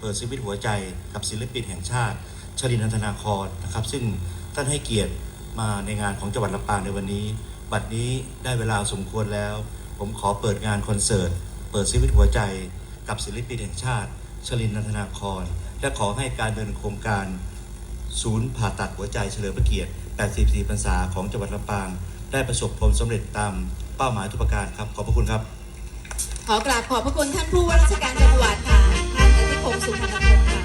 เปิดชีวิตหัวใจกับศิลปินแห่งชาติ ชลินันทนาครนะครับ ซึ่งท่านให้เกียรติมาในงานของจังหวัดลำปางในวันนี้ บัดนี้ได้เวลาสมควรแล้ว ผมขอเปิดงานคอนเสิร์ต เปิดชีวิตหัวใจ กับศิลปินแห่งชาติ ชลินันทนาคร และขอให้การเดินโครงการ ศูนย์ผ่าตัดหัวใจเฉลิมพระเกียรติ 84 พรรษาของจังหวัดลำปาง ได้ประสบผลสำเร็จตามเป้าหมายทุกประการครับ ขอบพระคุณครับ ขอกราบขอบพระคุณท่านผู้ว่าราชการจังหวัดค่ะ ท่านอธิคมสุพรรณพงศ์ค่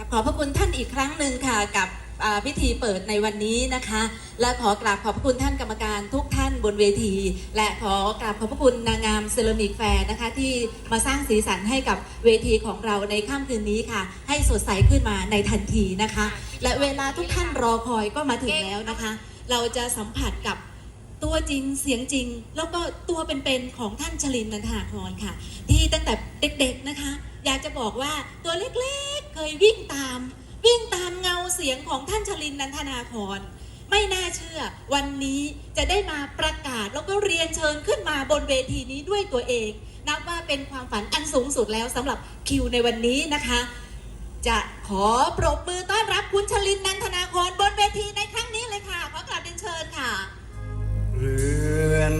ะขอบพระคุณท่านอีกครั้งหนึ่งค่ะกับ พิธีเปิดในวันนี้นะคะ และขอกราบขอบพระคุณท่านกรรมการทุกท่านบนเวที และขอกราบขอบพระคุณนางงามเซรามิกแฟร์นะคะ ที่มาสร้างสีสันให้กับเวทีของเราในค่ำคืนนี้ค่ะ ให้สดใสขึ้นมาในทันทีนะคะ และเวลาทุกท่านรอคอยก็มาถึงแล้วนะคะ เราจะสัมผัสกับตัวจริงเสียงจริง แล้วก็ตัวเป็นๆของท่านชลินนันทาครค่ะ ที่ตั้งแต่เด็กๆนะคะ อยากจะบอกว่าตัวเล็กๆเคยวิ่งตาม วิ่งตามเงาเสียงของท่านชลินนันทนาครไม่น่าเชื่อ วันนี้จะได้มาประกาศแล้วก็เรียนเชิญขึ้นมาบนเวทีนี้ด้วยตัวเอง นับว่าเป็นความฝันอันสูงสุดแล้วสำหรับคิวในวันนี้นะคะ จะขอปรบมือต้อนรับคุณชลินนันทนาครบนเวทีในครั้งนี้เลยค่ะขอกราบเรียนเชิญค่ะ เรือน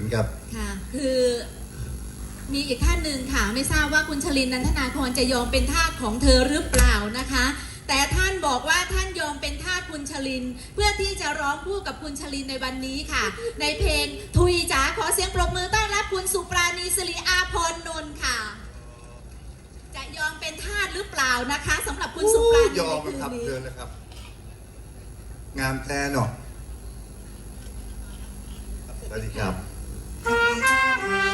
ขอบคุณครับ ค่ะ คือมีอีกท่านหนึ่งค่ะ ไม่ทราบว่าคุณชลินนันทนาครจะยอมเป็นทาสของเธอหรือเปล่านะคะ แต่ท่านบอกว่าท่านยอมเป็นทาสคุณชลิน เพื่อที่จะร้องคู่กับคุณชลินในวันนี้ค่ะ ในเพลงทุยจ๋าขอเสียงปรบมือต้อนรับคุณสุปราณีสิริอาพรนนท์ค่ะ จะยอมเป็นทาสหรือเปล่านะคะสำหรับคุณสุปราณียอมในคืนครับนี้เดินนะครับ งามแท้เนาะสวัสดีครับ ทุ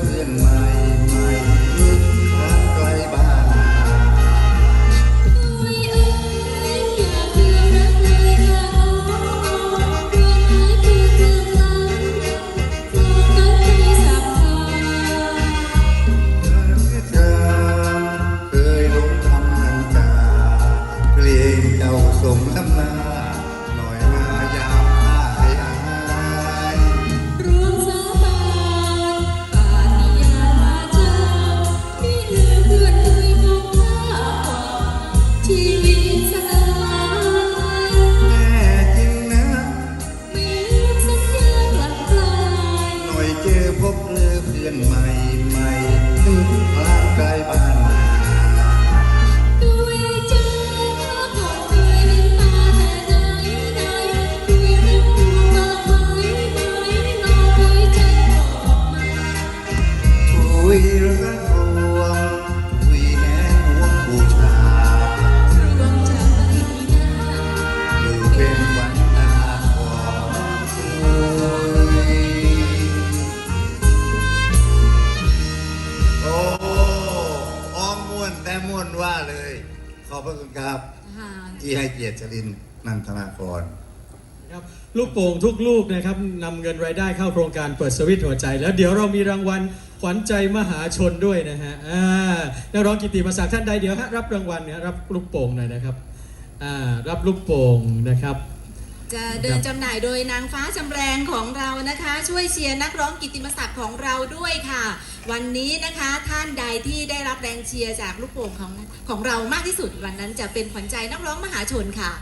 เพื่อนใหม่ใหม่ลึกครั้งไกลบ้านนาคุยเอ้ยอยากเพื่อนรักเลยค่ะเรื่องไหนคือเรื่องหลังโฟกัสให้สับขาเธอเคยหลงทำนังจาเกรงเจ้าสมน้ำหน้า พระคุณครับ ค่ะที่ให้เกียรติชลินนันทนากร ครับลูกโป่งทุกลูกนะครับนำเงินรายได้เข้าโครงการเปิดสวิตช์หัวใจ แล้วเดี๋ยวเรามีรางวัลขวัญใจมหาชนด้วยนะฮะอ่านักร้องกิตติมศักดิ์ท่านใดเดี๋ยวฮะรับรางวัลเนี่ยรับลูกโป่งหน่อยนะครับอ่ารับลูกโป่งนะครับ จะเดินจำหน่ายโดยนางฟ้าจำแรงของเรานะคะ ช่วยเชียร์นักร้องกิตติมศักดิ์ของเราด้วยค่ะ วันนี้นะคะท่านใดที่ได้รับแรงเชียร์จากลูกโป่งของของเรามากที่สุดวันนั้นจะเป็นขวัญใจนักร้องมหาชนค่ะ